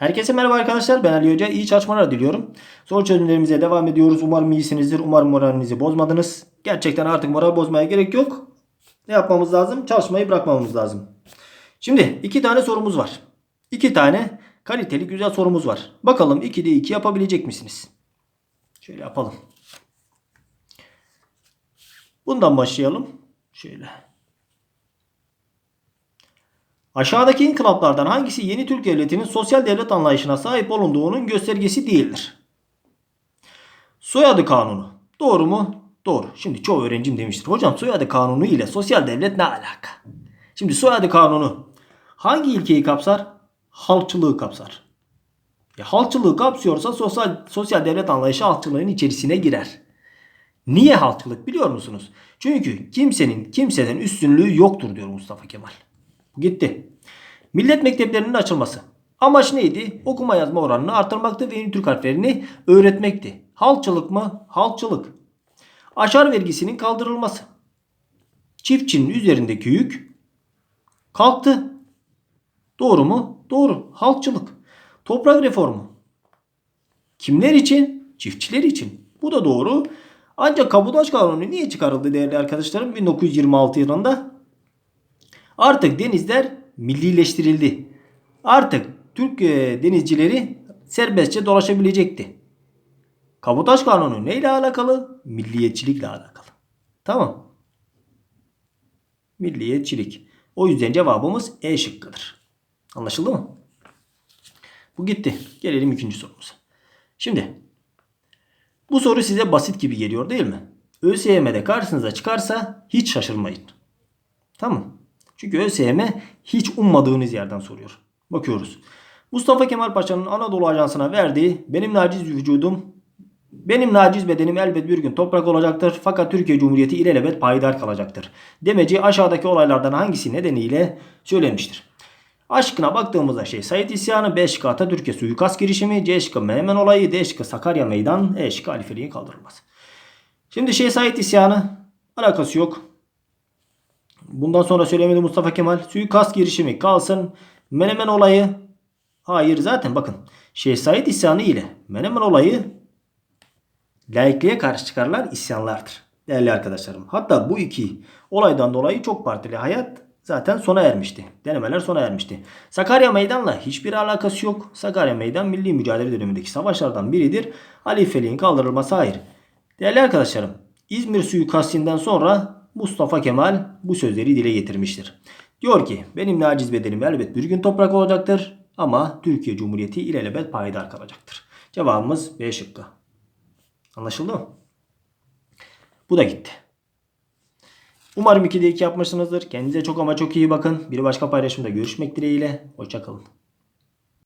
Herkese merhaba arkadaşlar. Ben Ali Hoca. İyi çalışmalar diliyorum. Soru çözümlerimize devam ediyoruz. Umarım iyisinizdir. Umarım moralinizi bozmadınız. Gerçekten artık moral bozmaya gerek yok. Ne yapmamız lazım? Çalışmayı bırakmamamız lazım. Şimdi iki tane sorumuz var. İki tane kaliteli güzel sorumuz var. Bakalım 2'de 2 yapabilecek misiniz? Şöyle yapalım. Bundan başlayalım. Şöyle. Aşağıdaki inkılaplardan hangisi yeni Türk devletinin sosyal devlet anlayışına sahip olunduğunun göstergesi değildir? Soyadı kanunu. Doğru mu? Doğru. Şimdi çoğu öğrencim demiştir. Hocam soyadı kanunu ile sosyal devlet ne alaka? Şimdi soyadı kanunu hangi ilkeyi kapsar? Halkçılığı kapsar. Ya halkçılığı kapsıyorsa sosyal, sosyal devlet anlayışı halkçılığın içerisine girer. Niye halkçılık biliyor musunuz? Çünkü kimsenin kimseden üstünlüğü yoktur diyor Mustafa Kemal. Gitti. Millet mekteplerinin açılması. Amaç neydi? Okuma yazma oranını artırmaktı ve yeni Türk harflerini öğretmekti. Halkçılık mı? Halkçılık. Aşar vergisinin kaldırılması. Çiftçinin üzerindeki yük kalktı. Doğru mu? Doğru. Halkçılık. Toprak reformu. Kimler için? Çiftçiler için. Bu da doğru. Ancak Kabutaş Kanunu niye çıkarıldı değerli arkadaşlarım? 1926 yılında Artık denizler millileştirildi. Artık Türk e, denizcileri serbestçe dolaşabilecekti. Kabotaj kanunu neyle alakalı? Milliyetçilikle alakalı. Tamam. Milliyetçilik. O yüzden cevabımız E şıkkıdır. Anlaşıldı mı? Bu gitti. Gelelim ikinci sorumuza. Şimdi bu soru size basit gibi geliyor değil mi? ÖSYM'de karşınıza çıkarsa hiç şaşırmayın. Tamam. Çünkü ÖSYM hiç ummadığınız yerden soruyor. Bakıyoruz. Mustafa Kemal Paşa'nın Anadolu Ajansı'na verdiği benim naciz vücudum, benim naciz bedenim elbet bir gün toprak olacaktır fakat Türkiye Cumhuriyeti ilelebet payidar kalacaktır. Demeci aşağıdaki olaylardan hangisi nedeniyle söylenmiştir. Aşkına baktığımızda şey Said isyanı, B şıkkı Atatürk'e suikast girişimi, C şıkkı Menemen olayı, D şıkkı Sakarya meydan, E şıkkı halifeliğin kaldırılması. Şimdi şey Said isyanı alakası yok. Bundan sonra söylemedi Mustafa Kemal. Suikast girişimi kalsın. Menemen olayı. Hayır zaten bakın. Şeyh Said isyanı ile Menemen olayı laikliğe karşı çıkarılan isyanlardır. Değerli arkadaşlarım. Hatta bu iki olaydan dolayı çok partili hayat zaten sona ermişti. Denemeler sona ermişti. Sakarya Meydan'la hiçbir alakası yok. Sakarya Meydan milli mücadele dönemindeki savaşlardan biridir. Halifeliğin kaldırılması hayır. Değerli arkadaşlarım. İzmir suikastinden sonra Mustafa Kemal bu sözleri dile getirmiştir. Diyor ki benim naciz bedenim elbet bir gün toprak olacaktır ama Türkiye Cumhuriyeti ilelebet payidar kalacaktır. Cevabımız B şıkkı. Anlaşıldı mı? Bu da gitti. Umarım 2'de 2 yapmışsınızdır. Kendinize çok ama çok iyi bakın. Bir başka paylaşımda görüşmek dileğiyle. Hoşçakalın.